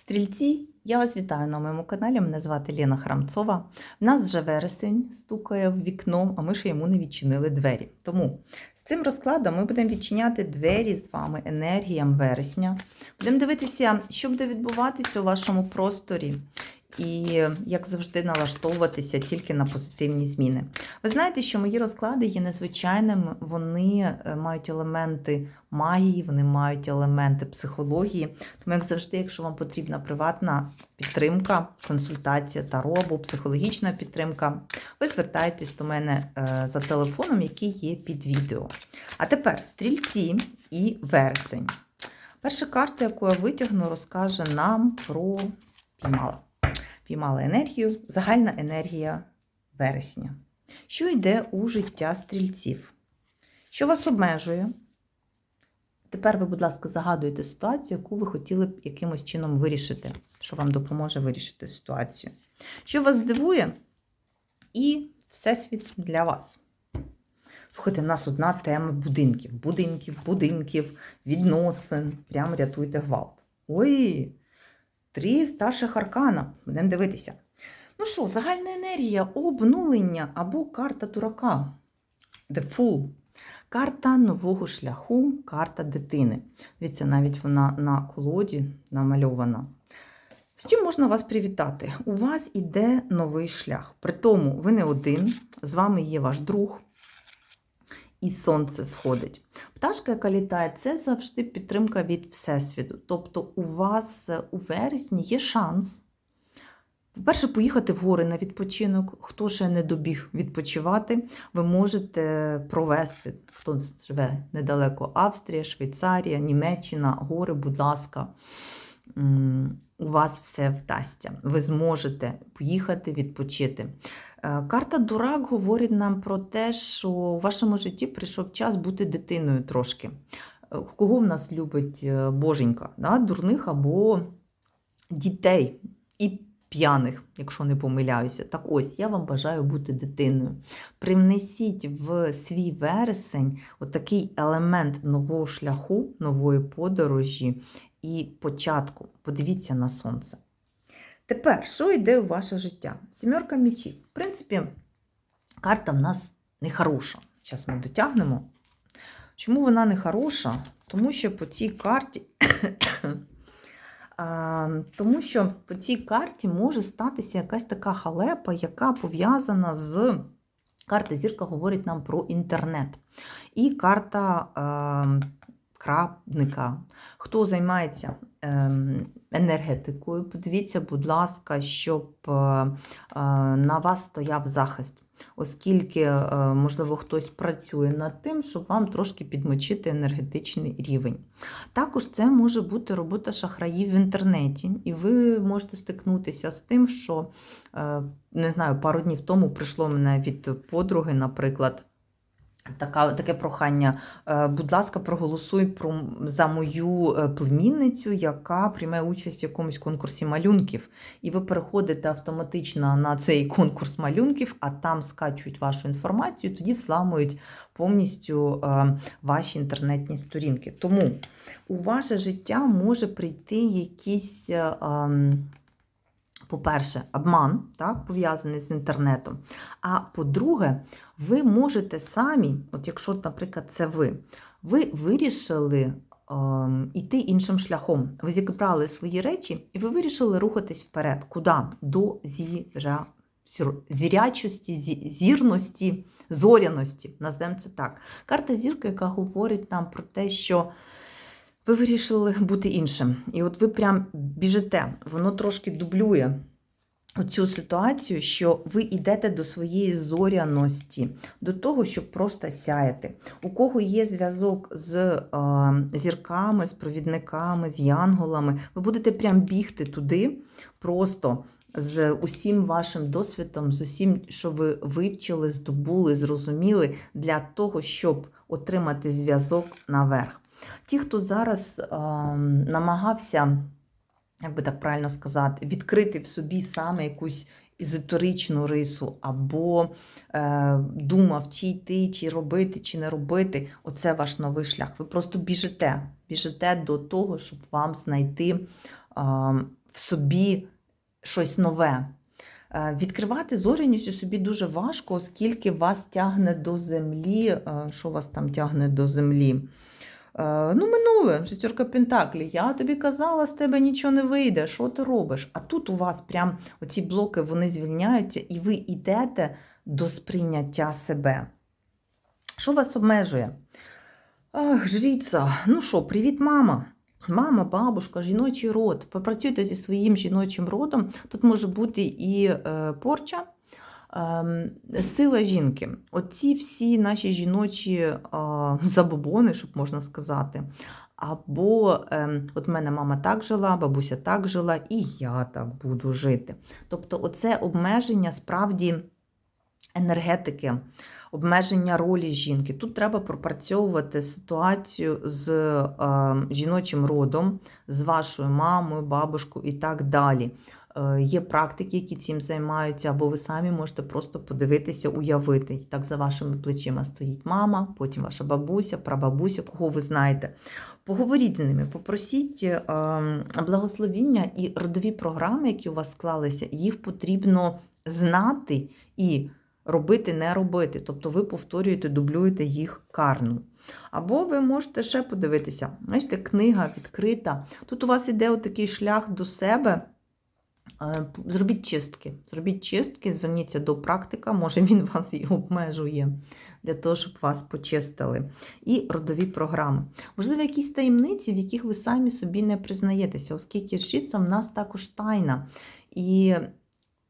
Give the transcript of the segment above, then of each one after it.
Стрільці, я вас вітаю на моєму каналі. Мене звати Лена Храмцова. В нас вже вересень стукає в вікно, а ми ще йому не відчинили двері. Тому з цим розкладом ми будемо відчиняти двері з вами енергіям вересня. Будемо дивитися, що буде відбуватися у вашому просторі. І, як завжди, налаштовуватися тільки на позитивні зміни. Ви знаєте, що мої розклади є незвичайними, вони е, мають елементи магії, вони мають елементи психології. Тому, як завжди, якщо вам потрібна приватна підтримка, консультація таро або психологічна підтримка, ви звертаєтесь до мене е, за телефоном, який є під відео. А тепер стрільці і вересень. Перша карта, яку я витягну, розкаже нам про піймала. Піймала енергію, загальна енергія вересня. Що йде у життя стрільців? Що вас обмежує? Тепер ви, будь ласка, загадуєте ситуацію, яку ви хотіли б якимось чином вирішити, що вам допоможе вирішити ситуацію. Що вас здивує? І всесвіт для вас. Слухайте, в нас одна тема будинків. Будинків, будинків, відносин. Прямо рятуйте гвалт. Ой! Три старших аркана. Будемо дивитися. Ну що, загальна енергія, обнулення або карта дурака. The Fool. Карта нового шляху, карта дитини. Дивіться, навіть вона на колоді намальована. З чим можна вас привітати? У вас іде новий шлях. При тому ви не один, з вами є ваш друг, і сонце сходить. Пташка, яка літає, це завжди підтримка від Всесвіту. Тобто, у вас у вересні є шанс. Вперше поїхати в гори на відпочинок, хто ще не добіг відпочивати, ви можете провести, хто живе недалеко Австрія, Швейцарія, Німеччина, гори, будь ласка, у вас все вдасться. Ви зможете поїхати відпочити. Е, карта Дурак говорить нам про те, що у вашому житті прийшов час бути дитиною трошки. Е, Кого в нас любить е, боженька? Да? Дурних або дітей і п'яних, якщо не помиляюся. Так ось, я вам бажаю бути дитиною. Привнесіть в свій вересень отакий елемент нового шляху, нової подорожі і початку. Подивіться на сонце. Тепер, що йде у ваше життя? Сімерка мічів. В принципі, карта в нас не хороша. Зараз ми дотягнемо. Чому вона не хороша? Тому що по цій карті. тому що по цій карті може статися якась така халепа, яка пов'язана з. Карта зірка говорить нам про інтернет. І карта е, крабника. Хто займається енергетикою, подивіться, будь ласка, щоб е, е, на вас стояв захист, оскільки, е, можливо, хтось працює над тим, щоб вам трошки підмочити енергетичний рівень. Також це може бути робота шахраїв в інтернеті, і ви можете стикнутися з тим, що, не знаю, пару днів тому прийшло мене від подруги, наприклад. Така, Таке прохання. Е, будь ласка, проголосуй про, за мою е, племінницю, яка приймає участь в якомусь конкурсі малюнків. І ви переходите автоматично на цей конкурс малюнків, а там скачують вашу інформацію, тоді взламують повністю е, ваші інтернетні сторінки. Тому у ваше життя може прийти якийсь. По-перше, обман, так, пов'язаний з інтернетом. А по-друге, ви можете самі, от якщо, наприклад, це ви, ви вирішили йти іншим шляхом. Ви зібрали свої речі і ви вирішили рухатись вперед. Куди? До зіра, зірячості, зірності, зоряності, назвемо це так. Карта зірка, яка говорить нам про те, що. Ви вирішили бути іншим. І от ви прям біжите, воно трошки дублює цю ситуацію, що ви йдете до своєї зоряності, до того, щоб просто сяяти. У кого є зв'язок з е, зірками, з провідниками, з янголами, ви будете прям бігти туди, просто. З усім вашим досвідом, з усім, що ви вивчили, здобули, зрозуміли, для того, щоб отримати зв'язок наверх. Ті, хто зараз е, намагався, як би так правильно сказати, відкрити в собі саме якусь езотеричну рису, або е, думав, чи йти, чи робити, чи не робити, оце ваш новий шлях. Ви просто біжите, біжите до того, щоб вам знайти. в собі щось нове. Е, Відкривати зоряність у собі дуже важко, оскільки вас тягне до землі. Е, Що вас там тягне до землі? Е, Ну, минуле, шестерка Пентаклі. Я тобі казала, з тебе нічого не вийде. Що ти робиш? А тут у вас прям оці блоки вони звільняються, і ви йдете до сприйняття себе. Що вас обмежує? Ах, жріця. Ну що, привіт, мама. Мама, бабушка, жіночий род. Попрацюйте зі своїм жіночим родом. Тут може бути і е, порча, сила жінки. Оці всі наші жіночі е, забобони, щоб можна сказати. Або ем, от мене мама так жила, бабуся так жила, і я так буду жити. Тобто, оце обмеження справді енергетики, обмеження ролі жінки. Тут треба пропрацьовувати ситуацію з е, жіночим родом, з вашою мамою, бабушкою і так далі. Е, Є практики, які цим займаються, або ви самі можете просто подивитися, уявити. Так за вашими плечима стоїть мама, потім ваша бабуся, прабабуся, кого ви знаєте. Поговоріть з ними, попросіть е, благословіння і родові програми, які у вас склалися, їх потрібно знати і робити, не робити. Тобто ви повторюєте, дублюєте їх карну. Або ви можете ще подивитися, бачите, книга відкрита. Тут у вас іде отакий шлях до себе. Е, Зробіть чистки. Зробіть чистки, зверніться до практика, може він вас і обмежує для того, щоб вас почистили. І родові програми. Можливо, якісь таємниці, в яких ви самі собі не признаєтеся, оскільки жриця в нас також тайна. І,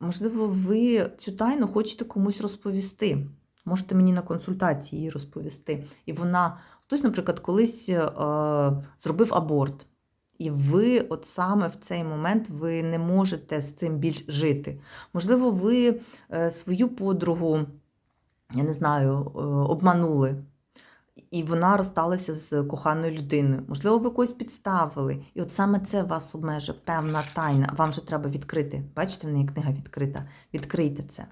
можливо, ви цю тайну хочете комусь розповісти. Можете мені на консультації її розповісти. І вона, хтось, наприклад, колись е, зробив аборт. І ви, от саме в цей момент, ви не можете з цим більш жити. Можливо, ви е, свою подругу, я не знаю, е, обманули, і вона розсталася з коханою людиною. Можливо, ви когось підставили. І от саме це вас обмежує, певна тайна. Вам же треба відкрити. Бачите, в неї книга відкрита. Відкрийте це.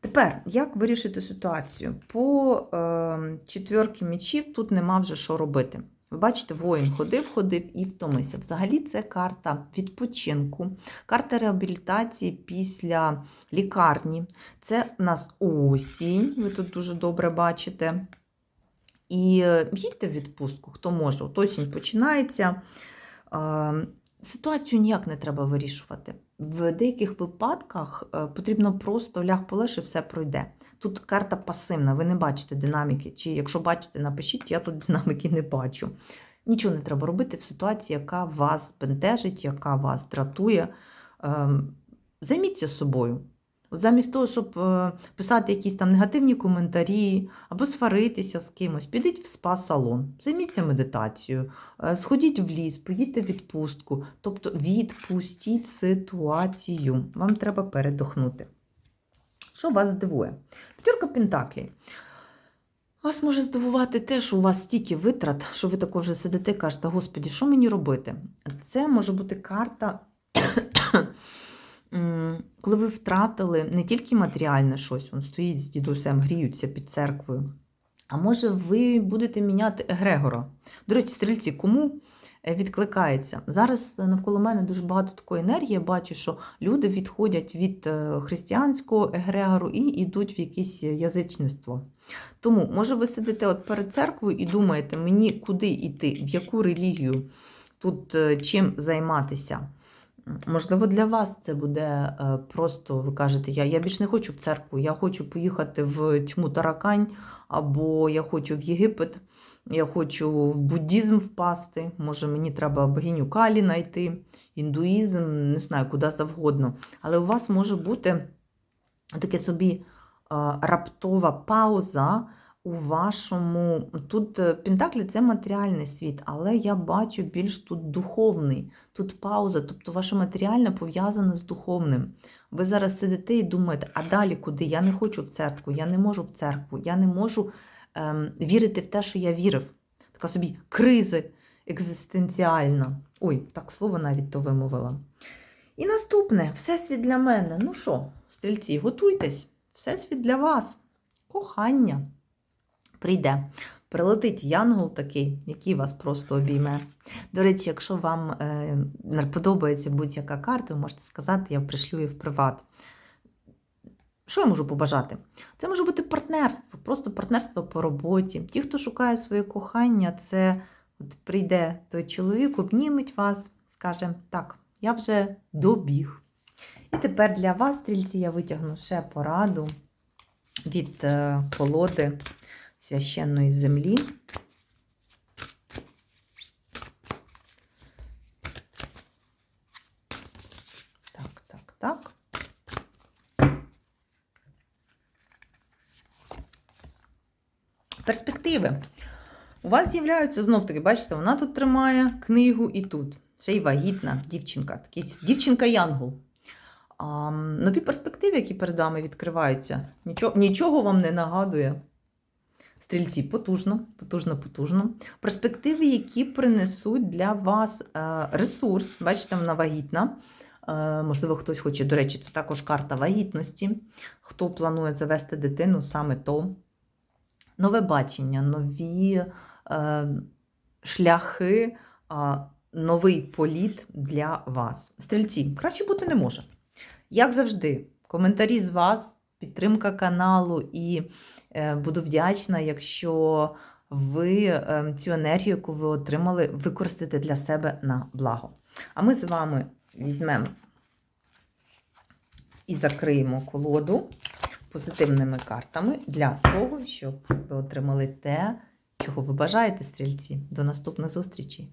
Тепер, як вирішити ситуацію? По е, четвірки мечів тут нема вже що робити. Ви бачите, воїн ходив, ходив і втомився. Взагалі, це карта відпочинку, карта реабілітації після лікарні. Це в нас осінь, ви тут дуже добре бачите. І е, їдьте в відпустку, хто може. От осінь починається. Е, Ситуацію ніяк не треба вирішувати. В деяких випадках е, потрібно просто ляг полеж і все пройде. Тут карта пасивна, ви не бачите динаміки. Чи якщо бачите, напишіть, я тут динаміки не бачу. Нічого не треба робити в ситуації, яка вас бентежить, яка вас дратує. Ем, Займіться собою. От замість того, щоб е, писати якісь там негативні коментарі або сваритися з кимось, підіть в спа-салон, займіться медитацією, е, сходіть в ліс, поїдьте в відпустку, тобто відпустіть ситуацію. Вам треба передохнути. Що вас здивує? П'ятерка Пентаклі. Вас може здивувати те, що у вас стільки витрат, що ви тако вже сидите і кажете, Господі, що мені робити? Це може бути карта, коли ви втратили не тільки матеріальне щось, він стоїть з дідусем, гріються під церквою. А може, ви будете міняти Егрегора. До речі, стрільці, кому відкликається? Зараз навколо мене дуже багато такої енергії. Я бачу, що люди відходять від е, християнського Егрегору і йдуть в якесь язичництво. Тому, може, ви сидите от перед церквою і думаєте, мені куди йти, в яку релігію, тут е, чим займатися. Можливо, для вас це буде е, просто, ви кажете, я, я більш не хочу в церкву, я хочу поїхати в тьму таракань, або я хочу в Єгипет, я хочу в буддізм впасти, може мені треба богиню Калі знайти, індуїзм, не знаю, куди завгодно. Але у вас може бути таке собі раптова пауза у вашому. Тут е, Пентаклі це матеріальний світ, але я бачу більш тут духовний. Тут пауза, тобто ваше матеріальне пов'язане з духовним. Ви зараз сидите і думаєте, а далі куди? Я не хочу в церкву, я не можу в церкву, я не можу ем, вірити в те, що я вірив. Така собі криза екзистенціальна. Ой, так слово навіть то вимовила. І наступне всесвіт для мене. Ну що, стрільці, готуйтесь, всесвіт для вас. Кохання прийде. прилетить янгол такий, який вас просто обійме. До речі, якщо вам е, подобається будь-яка карта, ви можете сказати, я пришлю її в приват. Що я можу побажати? Це може бути партнерство, просто партнерство по роботі. Ті, хто шукає своє кохання, це от прийде той чоловік, обніметь вас, скаже: так, я вже добіг. І тепер для вас, стрільці, я витягну ще пораду від е, колоди священної землі. Так, так, так. Перспективи. У вас з'являються знов таки, бачите, вона тут тримає книгу і тут. Ще й вагітна дівчинка, дівчинка-янгол. Нові перспективи, які перед вами відкриваються, нічого, нічого вам не нагадує. Стрільці потужно, потужно, потужно. Перспективи, які принесуть для вас е, ресурс. Бачите, вона вагітна. Е, можливо, хтось хоче, до речі, це також карта вагітності. Хто планує завести дитину, саме то. Нове бачення, нові е, шляхи, новий політ для вас. Стрільці, краще бути не може. Як завжди, коментарі з вас, підтримка каналу, і е, буду вдячна, якщо ви е, цю енергію, яку ви отримали, використаєте для себе на благо. А ми з вами візьмемо і закриємо колоду позитивними картами для того, щоб ви отримали те, чого ви бажаєте, стрільці. До наступних зустрічей!